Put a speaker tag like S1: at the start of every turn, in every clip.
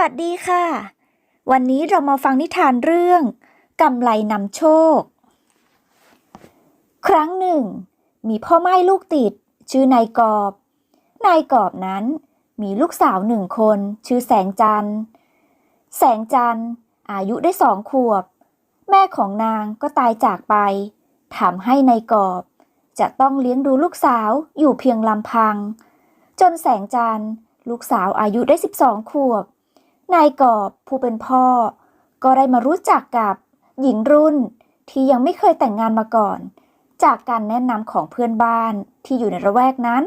S1: วัสดีค่ะ วันนี้เรามาฟังนิทานเรื่องกำไรนำโชค ครั้งหนึ่ง มีพ่อไม้ลูกติด ชื่อนายกอบ นายกอบนั้นมีลูกสาวหนึ่งคน ชื่อแสงจันทร์ แสงจันทร์ อายุได้สองขวบ แม่ของนางก็ตายจากไปทำให้นายกอบ จะต้องเลี้ยงดูลูกสาวอยู่เพียงลำพัง จนแสงจันทร์ลูกสาวอายุได้ 12 ขวบ นายกอบผู้เป็นพ่อ ก็ได้มารู้จักกับหญิงรุ่นที่ยังไม่เคยแต่งงานมาก่อน จากการแนะนำของเพื่อนบ้านที่อยู่ในระแวกนั้น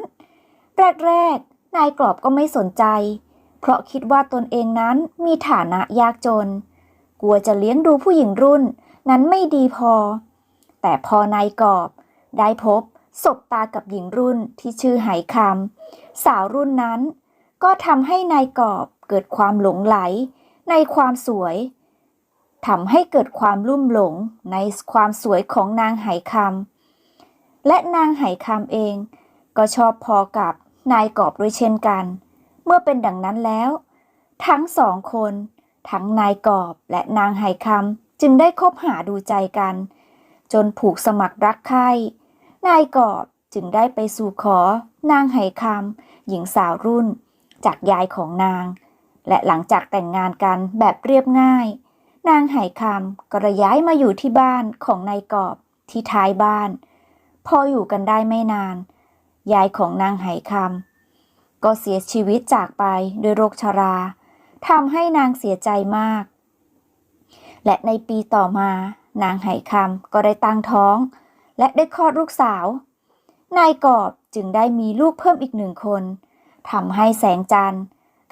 S1: แรกๆ นายกรอบก็ไม่สนใจ เพราะคิดว่าตนเองนั้นมีฐานะยากจน กลัวจะเลี้ยงดูผู้หญิงรุ่นนั้นไม่ดีพอ แต่พอนายกรอบได้พบสบตากับหญิงรุ่นที่ชื่อไหคำสาวรุ่นนั้น ก็ทำให้นายกรอบ เกิดความหลงไหลในความสวยทำให้เกิดความลุ่มหลงในความสวยของนางไหคำและนางไหคำเองก็ชอบพอกับนายกอบด้วยเช่นกัน เมื่อเป็นดังนั้นแล้ว ทั้งสองคน ทั้งนายกอบและนางไหคำจึงได้คบหาดูใจกัน จนผูกสมัครรักใคร่นายกอบจึงได้ไปสู่ขอนางไหคำหญิงสาวรุ่น จากยายของนาง และหลังจากแต่งงานกันแบบเรียบง่าย นางไหคำก็ระย้ายมาอยู่ที่บ้านของนายกอบที่ท้ายบ้าน พออยู่กันได้ไม่นาน ยายของนางไหคำก็เสียชีวิตจากไปด้วยโรคชราทำให้นางเสียใจมาก และในปีต่อมา นางไหคำก็ได้ตั้งท้อง และได้คลอดลูกสาว นายกอบจึงได้มีลูกเพิ่มอีกหนึ่งคนทำให้แสงจันทร์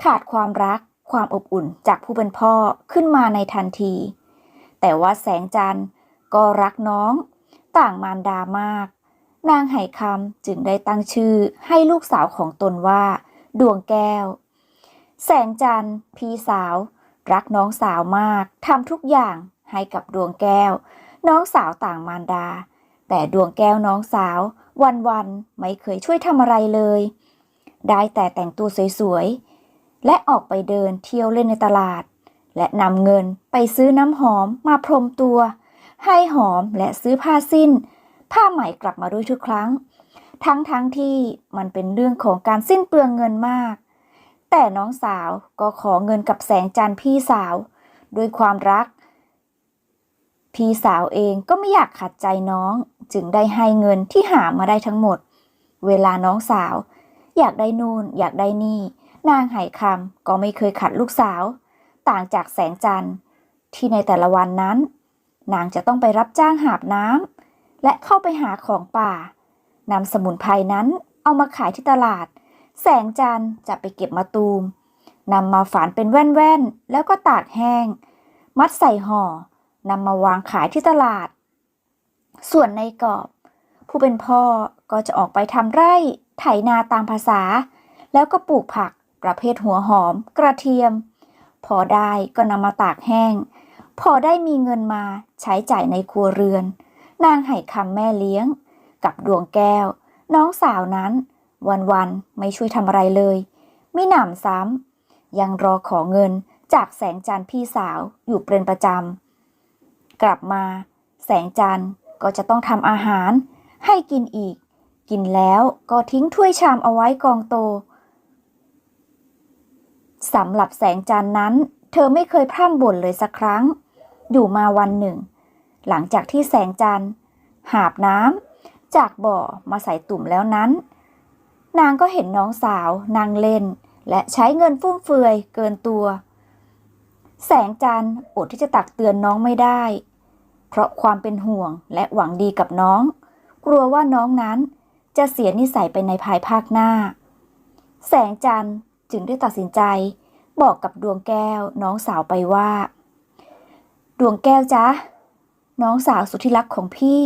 S1: ขาดความรัก ความอบอุ่นจากผู้เป็นพ่อขึ้นมาในทันที แต่ว่าแสงจันทร์ก็รักน้อง ต่างมารดามาก นางไหคำจึงได้ตั้งชื่อให้ลูกสาวของตนว่า ดวงแก้ว แสงจันทร์พี่สาว รักน้องสาวมากทำทุกอย่างให้กับดวงแก้ว น้องสาวต่างมารดา แต่ดวงแก้วน้องสาว วันๆไม่เคยช่วยทำอะไรเลย ได้แต่แต่งตัวสวยๆ และออกไปเดินเที่ยวเล่นในตลาด และนำเงินไปซื้อน้ำหอมมาพรมตัว ให้หอมและซื้อผ้าสิ้น ผ้าใหม่กลับมาด้วยทุกครั้ง ทั้งๆทที่มันเป็นเรื่องของการสิ้นเปลืองเงินมาก แต่น้องสาวก็ขอเงินกับแสงจันทร์พี่สาว ด้วยความรัก พี่สาวเองก็ไม่อยากขัดใจน้อง จึงได้ให้เงินที่หามาได้ทั้งหมด เวลาน้องสาว อยากได้นูน่นอยากได้นี่ นางไหคำก็ไม่เคยขัดลูกสาว ต่างจากแสงจันทร์ที่ในแต่ละวันนั้น นางจะต้องไปรับจ้างหาบน้ำและเข้าไปหาของป่านำสมุนไพรนั้นเอามาขายที่ตลาด แสงจันทร์จะไปเก็บมาตูมนำมาฝานเป็นแว่นๆ แล้วก็ตากแห้ง มัดใส่ห่อนำมาวางขายที่ตลาด ส่วนในกอบ ผู้เป็นพ่อก็จะออกไปทำไร่ไถนาตามภาษา แล้วก็ปลูกผัก ประเภทหัวหอม กระเทียม พอได้ก็นำมาตากแห้ง พอได้มีเงินมาใช้จ่ายในครัวเรือน นางไห่คำแม่เลี้ยง กับดวงแก้ว น้องสาวนั้น วันๆไม่ช่วยทำอะไรเลยมิหนำซ้ำยังรอขอเงินจากแสงจันทร์พี่สาวอยู่เป็นประจำกลับมา แสงจันทร์ก็จะต้องทำอาหาร ให้กินอีก กินแล้วก็ทิ้งถ้วยชามเอาไว้กองโต สำหรับแสงจันทร์นั้น เธอไม่เคยพร่ำบ่นเลยสักครั้ง อยู่มาวันหนึ่ง หลังจากที่แสงจันทร์ หาบน้ำจากบ่อมาใส่ตุ่มแล้วนั้น นางก็เห็นน้องสาวนางเล่น และใช้เงินฟุ่มเฟือยเกินตัว แสงจันทร์อดที่จะตักเตือนน้องไม่ได้ เพราะความเป็นห่วงและหวังดีกับน้อง กลัวว่าน้องนั้นจะเสียนิสัยไปในภายภาคหน้า แสงจันทร์จึงได้ตัดสินใจ บอกกับดวงแก้วน้องสาวไปว่า ดวงแก้วจ๊ะ น้องสาวสุดที่รักของพี่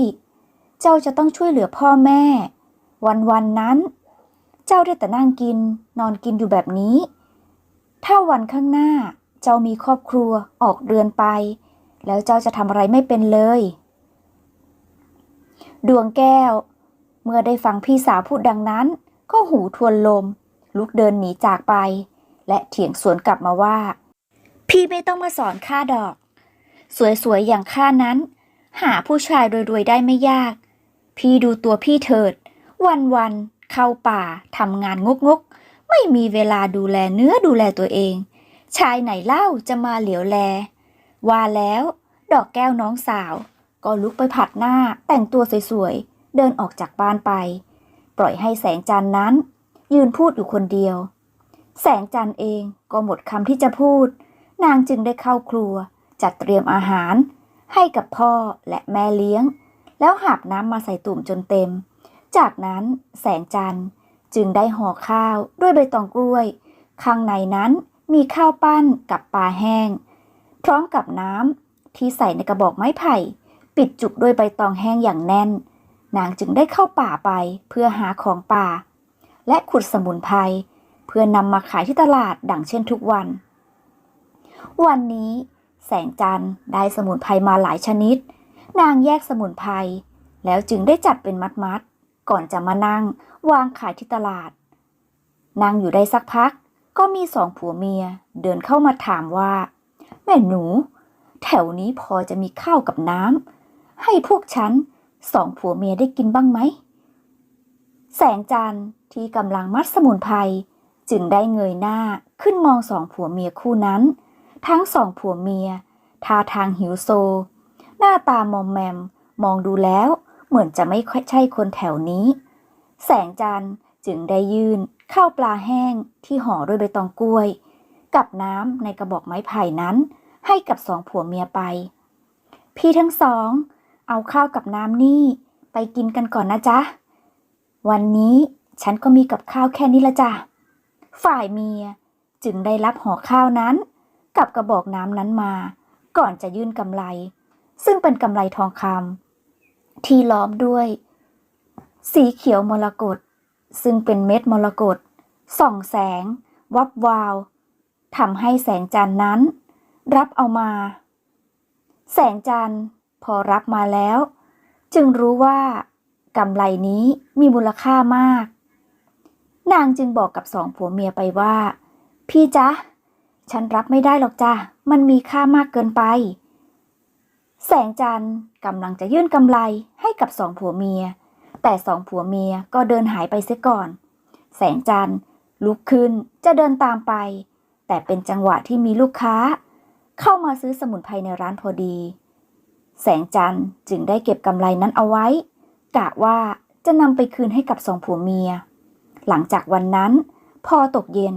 S1: เจ้าจะต้องช่วยเหลือพ่อแม่ วันวันนั้น เจ้าได้แต่นั่งกิน นอนกินอยู่แบบนี้ ถ้าวันข้างหน้าเจ้ามีครอบครัวออกเรือนไป แล้วเจ้าจะทำอะไรไม่เป็นเลย ดวงแก้ว เมื่อได้ฟังพี่สาวพูดดังนั้น ก็หูทวนลม ลุกเดินหนีจากไป และเถียงสวนกลับมาว่า พี่ไม่ต้องมาสอนข้าดอก สวยๆอย่างข้านั้น หาผู้ชายรวยๆได้ไม่ยาก พี่ดูตัวพี่เถิด วันๆเข้าป่าทำงานงกๆ ไม่มีเวลาดูแลเนื้อดูแลตัวเอง ชายไหนเล่าจะมาเหลียวแล ว่าแล้วดอกแก้วน้องสาว ก็ลุกไปผัดหน้าแต่งตัวสวยๆ เดินออกจากบ้านไป ปล่อยให้แสงจันทร์นั้น ยืนพูดอยู่คนเดียว แสงจันทร์เองก็หมดคำที่จะพูด นางจึงได้เข้าครัว จัดเตรียมอาหาร ให้กับพ่อและแม่เลี้ยง แล้วหาบน้ำมาใส่ตุ่มจนเต็ม จากนั้นแสงจันทร์จึงได้ห่อข้าวด้วยใบตองกล้วย ข้างในนั้นมีข้าวปั้นกับปลาแห้ง พร้อมกับน้ำที่ใส่ในกระบอกไม้ไผ่ ปิดจุกด้วยใบตองแห้งอย่างแน่น นางจึงได้เข้าป่าไปเพื่อหาของป่า และขุดสมุนไพร พื่อนำมาขายที่ตลาดดังเช่นทุกวัน วันนี้ แสงจันทร์ได้สมุนไพรมาหลายชนิด นางแยกสมุนไพรแล้วจึงได้จัดเป็นมัดๆก่อนจะมานั่งวางขายที่ตลาดนางอยู่ได้สักพัก ก็มีสองผัวเมียเดินเข้ามาถามว่า แม่หนู แถวนี้พอจะมีข้าวกับน้ำให้พวกฉันสองผัวเมียได้กินบ้างไหม แสงจันทร์ที่กำลังมัดสมุนไพร จึงได้เงยหน้าขึ้นมองสองผัวเมียคู่นั้น ทั้งสองผัวเมียท่าทางหิวโซ หน้าตามอมแมม มองดูแล้วเหมือนจะไม่ค่อยใช่คนแถวนี้ แสงจันทร์จึงได้ยื่นข้าวปลาแห้งที่ห่อด้วยใบตองกล้วย กับน้ำในกระบอกไม้ไผ่นั้น ให้กับสองผัวเมียไป พี่ทั้งสอง เอาข้าวกับน้ำนี่ ไปกินกันก่อนนะจ๊ะ วันนี้ฉันก็มีกับข้าวแค่นี้ละจ้ะ ฝ่ายเมียจึงได้รับห่อข้าวนั้น กับกระบอกน้ำนั้นมา ก่อนจะยื่นกำไร ซึ่งเป็นกำไรทองคำที่ล้อมด้วย สีเขียวมรกตซึ่งเป็นเม็ดมรกตส่องแสง วับวาวทำให้แสงจันนั้น รับเอามา แสงจันพอรับมาแล้ว จึงรู้ว่ากำไรนี้มีมูลค่ามาก นางจึงบอกกับสองผัวเมียไปว่า พี่จ๊ะ ฉันรับไม่ได้หรอกจ้ะมันมีค่ามากเกินไป แสงจันทร์กำลังจะยื่นกำไรให้กับสองผัวเมีย แต่สองผัวเมียก็เดินหายไปเสียก่อน แสงจันทร์ลุกขึ้นจะเดินตามไป แต่เป็นจังหวะที่มีลูกค้า เข้ามาซื้อสมุนไพรในร้านพอดี แสงจันทร์จึงได้เก็บกำไรนั้นเอาไว้ กะว่าจะนำไปคืนให้กับสองผัวเมีย หลังจากวันนั้น พอตกเย็น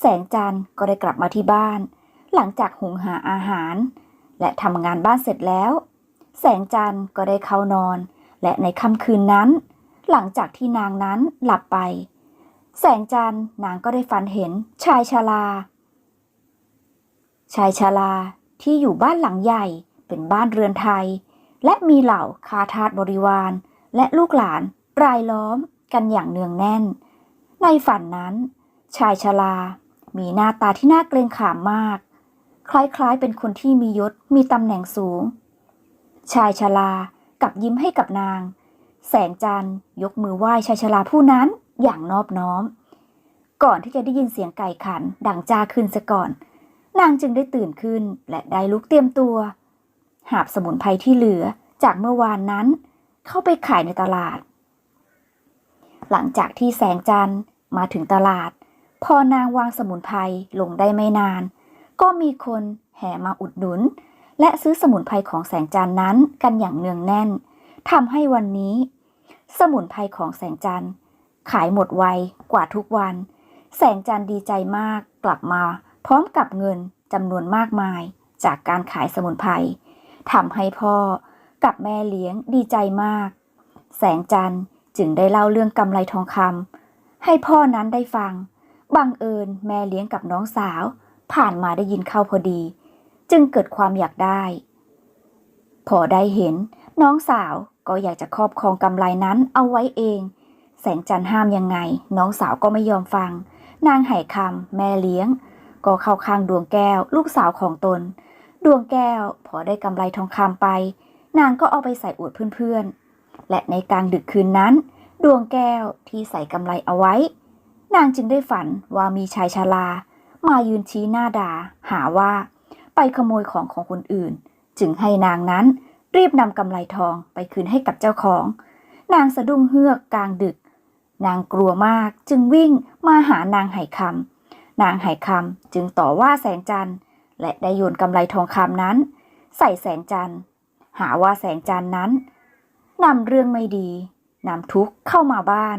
S1: แสงจันทร์ก็ได้กลับมาที่บ้าน หลังจากหุงหาอาหาร และทำงานบ้านเสร็จแล้ว แสงจันทร์ก็ได้เข้านอน และในค่ำคืนนั้น หลังจากที่นางนั้นหลับไป แสงจันทร์นางก็ได้ฝันเห็นชายชราชายชราที่อยู่บ้านหลังใหญ่เป็นบ้านเรือนไทย และมีเหล่าคาทาสบริวาร และลูกหลานรายล้อมกันอย่างเนืองแน่น ในฝันนั้น ชายชรา มีหน้าตาที่น่าเกรงขามมาก คล้ายๆเป็นคนที่มียศมีตำแหน่งสูง ชายชรากับยิ้มให้กับนาง แสงจันทร์ยกมือไหว้ชายชราผู้นั้นอย่างนอบน้อม ก่อนที่จะได้ยินเสียงไก่ขันดังจ้าขึ้นซะก่อน นางจึงได้ตื่นขึ้นและได้ลุกเตรียมตัว หาบสมุนไพรที่เหลือจากเมื่อวานนั้น เข้าไปขายในตลาด หลังจากที่แสงจันทร์มาถึงตลาด พอนางวางสมุนไพรลงได้ไม่นาน ก็มีคนแห่มาอุดหนุน และซื้อสมุนไพรของแสงจันทร์นั้นกันอย่างเนืองแน่นทำให้วันนี้ สมุนไพรของแสงจันทร์ ขายหมดไวกว่าทุกวัน แสงจันทร์ดีใจมากกลับมา พร้อมกับเงินจำนวนมากมาย จากการขายสมุนไพรทำให้พ่อกับแม่เลี้ยงดีใจมาก แสงจันทร์ จึงได้เล่าเรื่องกำไรทองคำให้พ่อนั้นได้ฟัง บังเอิญแม่เลี้ยงกับน้องสาว ผ่านมาได้ยินเข้าพอดี จึงเกิดความอยากได้ พอได้เห็นน้องสาวก็อยากจะครอบครองกำไรนั้นเอาไว้เอง แสงจันทร์ห้ามยังไง น้องสาวก็ไม่ยอมฟัง นางไหคำแม่เลี้ยง ก็เข้าข้างดวงแก้วลูกสาวของตน ดวงแก้วพอได้กำไรทองคำไป นางก็เอาไปใส่อวดเพื่อนๆ และในกลางดึกคืนนั้น ดวงแก้วที่ใส่กำไรเอาไว้ นางจึงได้ฝันว่ามีชายชรามายืนชี้หน้าด่าหาว่า ไปขโมยของของคนอื่น จึงให้นางนั้นรีบนำกำไลทองไปคืนให้กับเจ้าของ นางสะดุ้งเฮือกกลางดึก นางกลัวมากจึงวิ่งมาหานางไหคำนางไหคำจึงต่อว่าแสงจันทร์ และได้โยนกำไลทองคำนั้น ใส่แสงจันทร์ หาว่าแสงจันทร์นั้น นำเรื่องไม่ดีนำทุกข์เข้ามาบ้าน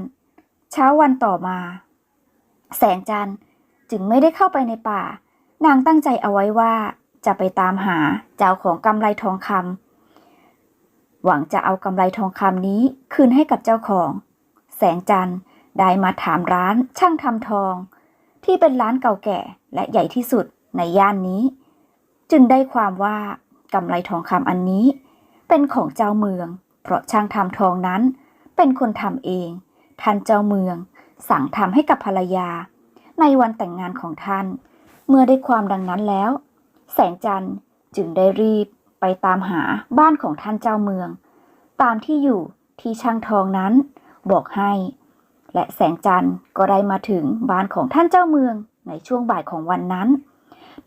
S1: เช้าวันต่อมา แสงจันทร์จึงไม่ได้เข้าไปในป่า นางตั้งใจเอาไว้ว่าจะไปตามหาเจ้าของกำไลทองคำหวังจะเอากำไลทองคำนี้คืนให้กับเจ้าของ แสงจันทร์ได้มาถามร้านช่างทำทอง ที่เป็นร้านเก่าแก่และใหญ่ที่สุดในย่านนี้ จึงได้ความว่ากำไลทองคำอันนี้ เป็นของเจ้าเมือง เพราะช่างทำทองนั้น เป็นคนทำเอง ท่านเจ้าเมือง สั่งทำให้กับภรรยา ในวันแต่งงานของท่าน เมื่อได้ความดังนั้นแล้ว แสงจันทร์จึงได้รีบไปตามหาบ้านของท่านเจ้าเมือง ตามที่อยู่ที่ช่างทองนั้น บอกให้ และแสงจันทร์ก็ได้มาถึงบ้านของท่านเจ้าเมืองในช่วงบ่ายของวันนั้น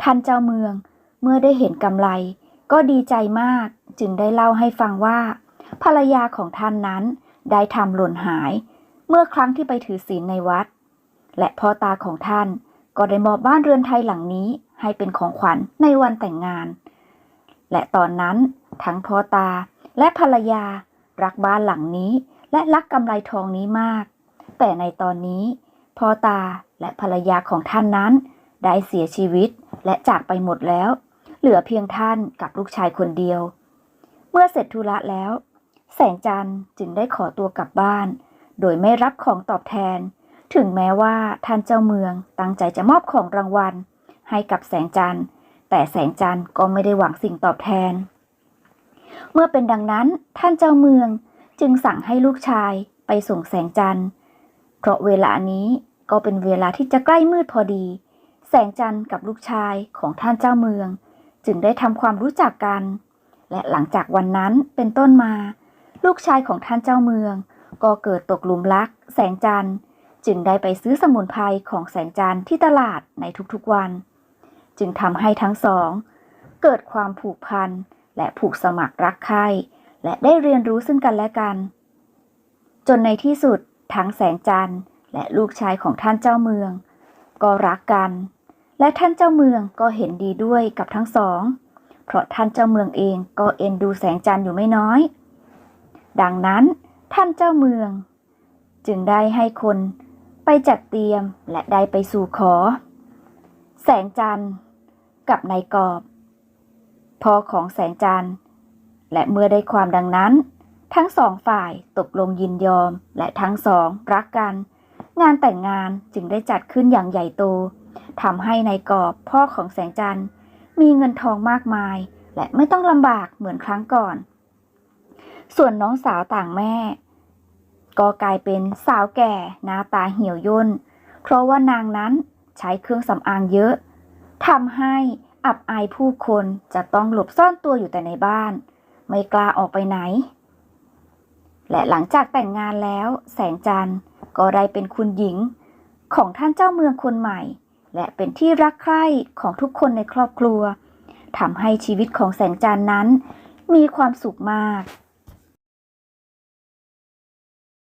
S1: ท่านเจ้าเมืองเมื่อได้เห็นกำไร ก็ดีใจมากจึงได้เล่าให้ฟังว่า ภรรยาของท่านนั้นได้ทำหล่นหาย เมื่อครั้งที่ไปถือศีลในวัด และพ่อตาของท่านก็ได้มอบบ้านเรือนไทยหลังนี้ให้เป็นของขวัญในวันแต่งงาน และตอนนั้นทั้งพ่อตาและภรรยารักบ้านหลังนี้และรักกำไรทองนี้มาก แต่ในตอนนี้พ่อตาและภรรยาของท่านนั้น ได้เสียชีวิตและจากไปหมดแล้ว เหลือเพียงท่านกับลูกชายคนเดียว เมื่อเสร็จธุระแล้ว แสงจันทร์จึงได้ขอตัวกลับบ้าน โดยไม่รับของตอบแทน ถึงแม้ว่าท่านเจ้าเมืองตั้งใจจะมอบของรางวัล ให้กับแสงจันทร์ แต่แสงจันทร์ก็ไม่ได้หวังสิ่งตอบแทน เมื่อเป็นดังนั้นท่านเจ้าเมืองจึงสั่งให้ลูกชายไปส่งแสงจันทร์ เพราะเวลานี้ก็เป็นเวลาที่จะใกล้มืดพอดี แสงจันทร์กับลูกชายของท่านเจ้าเมือง จึงได้ทำความรู้จักกัน และหลังจากวันนั้นเป็นต้นมา ลูกชายของท่านเจ้าเมือง ก็เกิดตกหลุมรัก แสงจันทร์ จึงได้ไปซื้อสมุนไพรของแสงจันทร์ที่ตลาดในทุกๆวัน จึงทำให้ทั้งสอง เกิดความผูกพันและผูกสมัครรักใคร่และได้เรียนรู้ซึ่งกันและกัน จนในที่สุดทั้งแสงจันทร์และลูกชายของท่านเจ้าเมือง ก็รักกัน และท่านเจ้าเมืองก็เห็นดีด้วยกับทั้งสอง เพราะท่านเจ้าเมืองเองก็เอ็นดูแสงจันทร์อยู่ไม่น้อย ดังนั้นท่านเจ้าเมือง จึงได้ให้คนไปจัดเตรียมและได้ไปสู่ขอ แสงจันทร์กับนายกอบพ่อของแสงจันทร์ และเมื่อได้ความดังนั้น ทั้งสองฝ่ายตกลงยินยอมและทั้งสองรักกัน งานแต่งงานจึงได้จัดขึ้นอย่างใหญ่โตทำให้นายกอบพ่อของแสงจันทร์ มีเงินทองมากมาย และไม่ต้องลำบากเหมือนครั้งก่อน ส่วนน้องสาวต่างแม่ ก็กลายเป็นสาวแก่หน้าตาเหี่ยวย่น เพราะว่านางนั้นใช้เครื่องสำอางเยอะทำให้อับอายผู้คนจะต้องหลบซ่อนตัวอยู่แต่ในบ้าน ไม่กล้าออกไปไหน และหลังจากแต่งงานแล้วแสงจันทร์ก็ได้เป็นคุณหญิงของท่านเจ้าเมืองคนใหม่ และเป็นที่รักใคร่ของทุกคนในครอบครัวทำให้ชีวิตของแสงจันทร์นั้น มีความสุขมาก